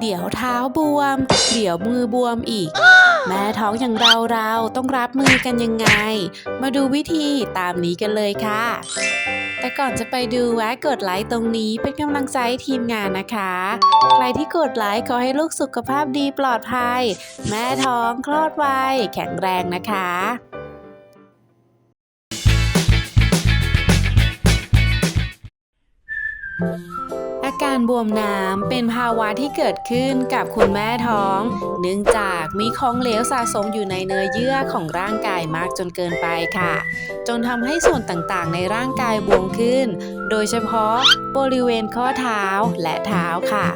เดี๋ยวเท้าบวม เดี๋ยวมือบวมอีก แม่ท้องอย่างเราเราต้องรับมือกันยังไง มาดูวิธีตามนี้กันเลยค่ะ แต่ก่อนจะไปดูแวะกดไลค์ตรงนี้เป็นกำลังใจให้ทีมงานนะคะ ใครที่กดไลค์ขอให้ลูกสุขภาพดีปลอดภัย แม่ท้องคลอดไวแข็งแรงนะคะอา การบวมน้ำเป็นภาวะที่เกิดขึ้นกับคุณแม่ท้อง เนื่องจากมีของเหลวสะสมอยู่ในเนื้อเยื่อของร่างกายมากจนเกินไปค่ะ จนทำให้ส่วนต่างๆ ในร่างกายบวมขึ้น โดยเฉพาะบริเวณข้อเท้าและเท้าค่ะ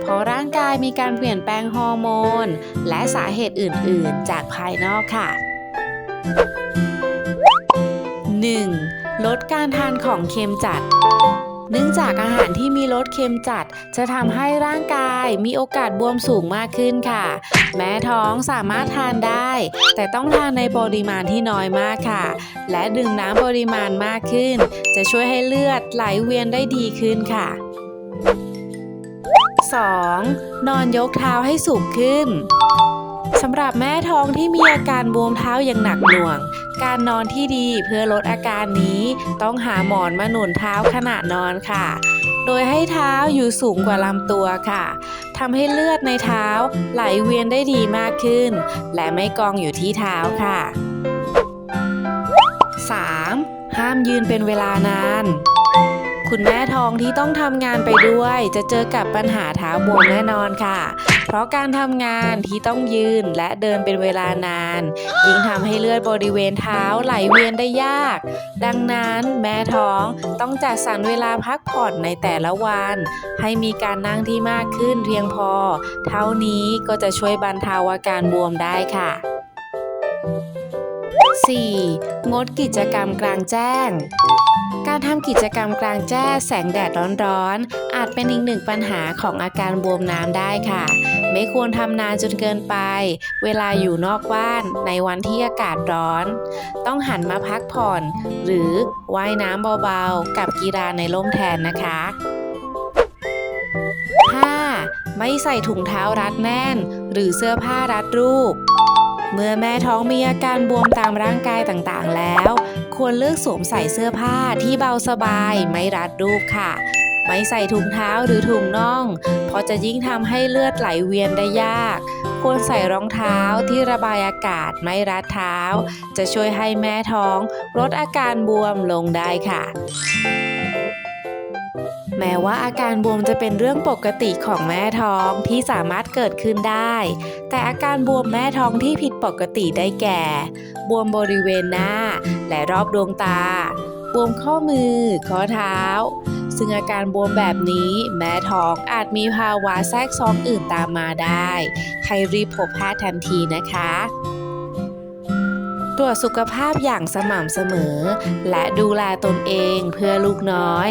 เพราะร่างกายมีการเปลี่ยนแปลงฮอร์โมน และสาเหตุอื่น ๆ จากภายนอกค่ะ 1. ลดการทานของเค็มจัด เนื่องจากอาหารที่มีรสเค็มจัด จะทำให้ร่างกายมีโอกาสบวมสูงมากขึ้นค่ะ แม้ท้องสามารถทานได้ แต่ต้องทานในปริมาณที่น้อยมากค่ะ และดื่มน้ำปริมาณมากขึ้น จะช่วยให้เลือดไหลเวียนได้ดีขึ้นค่ะ 2. นอนยกเท้าให้สูงขึ้น สำหรับแม่ท้องที่มีอาการบวมเท้าอย่างหนักหน่วง การนอนที่ดีเพื่อลดอาการนี้ ต้องหาหมอนมาหนุนเท้าขณะนอนค่ะ โดยให้เท้าอยู่สูงกว่าลำตัวค่ะทำให้เลือดในเท้าไหลเวียนได้ดีมากขึ้น และไม่กองอยู่ที่เท้าค่ะ 3. ห้ามยืนเป็นเวลานานคุณแม่ท้องที่ต้องทำงานไปด้วย จะเจอกับปัญหาเท้าบวมแน่นอนค่ะ เพราะการทำงานที่ต้องยืนและเดินเป็นเวลานาน ยิ่งทำให้เลือดบริเวณเท้าไหลเวียนได้ยาก ดังนั้นแม่ท้องต้องจัดสรรเวลาพักผ่อนในแต่ละวัน ให้มีการนั่งที่มากขึ้นเพียงพอ เท่านี้ก็จะช่วยบรรเทาอาการบวมได้ค่ะ 4. งดกิจกรรมกลางแจ้ง การทำกิจกรรมกลางแจ้งแสงแดดร้อนๆ อาจเป็นอีกหนึ่งปัญหาของอาการบวมน้ำได้ค่ะ ไม่ควรทำนานจนเกินไป เวลาอยู่นอกบ้านในวันที่อากาศร้อน ต้องหันมาพักผ่อน หรือว่ายน้ำเบาๆ กับกีฬาในร่มแทนนะคะ 5. ไม่ใส่ถุงเท้ารัดแน่น หรือเสื้อผ้ารัดรูป เมื่อแม่ท้องมีอาการบวมตามร่างกายต่างๆแล้ว ควรเลือกสวมใส่เสื้อผ้าที่เบาสบายไม่รัดรูปค่ะ ไม่ใส่ถุงเท้าหรือถุงน่อง เพราะจะยิ่งทำให้เลือดไหลเวียนได้ยาก ควรใส่รองเท้าที่ระบายอากาศไม่รัดเท้า จะช่วยให้แม่ท้องลดอาการบวมลงได้ค่ะ แม้ว่าอาการบวมจะเป็นเรื่องปกติของแม่ท้องที่สามารถเกิดขึ้นได้ แต่อาการบวมแม่ท้องที่ผิดปกติได้แก่ บวมบริเวณหน้า และรอบดวงตา บวมข้อมือ ข้อเท้า ซึ่งอาการบวมแบบนี้แม่ท้องอาจมีภาวะแทรกซ้อนอื่นตามมาได้ ให้รีบพบแพทย์ทันทีนะคะตรวจสุขภาพอย่างสม่ำเสมอ และดูแลตนเองเพื่อลูกน้อย